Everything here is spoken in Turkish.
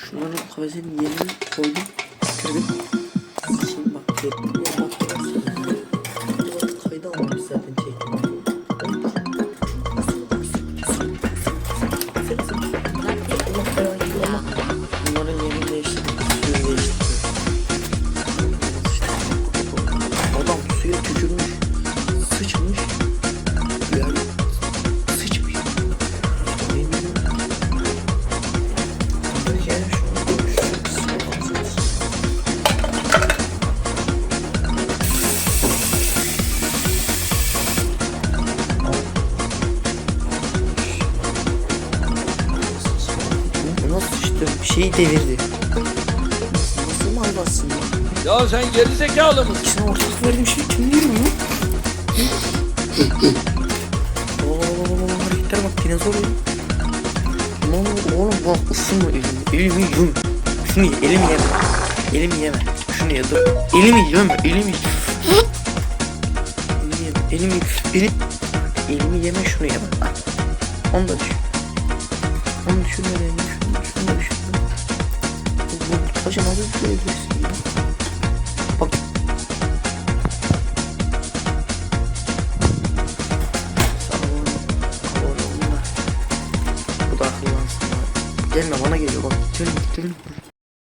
Şunların kafesinin yerini koydum. Kırdım. Şimdi bak tepkiye bakıyorsun. Kayda almamış zaten çektim. Bunların yerini değiştirdim. Suyu değiştirdim. Adam suya tükürmüş. Sıçmış. Şeyi devirdi. Nasıl mal bassın ya? Ya sen geri zekalı mısın? İkisine ortak verdiğim şey kim değil mi? Oo, hareketlere bak dinozor ya. Oğlum, oğlum bak ısınma elimi. Elimi yum. Şunu ye, elimi yeme. Elimi yeme. Şunu ye dur. Elimi yeme, elimi Elimi yeme, elimi, elimi, elimi yeme şunu yeme. Onu da düşün. Onu düşün şunu, şunu da düşün. Düşürebilirsin ya? Bak. Abone olma. Bu da akıllansın. Gelme bana geliyor bak. Gelme, gelme.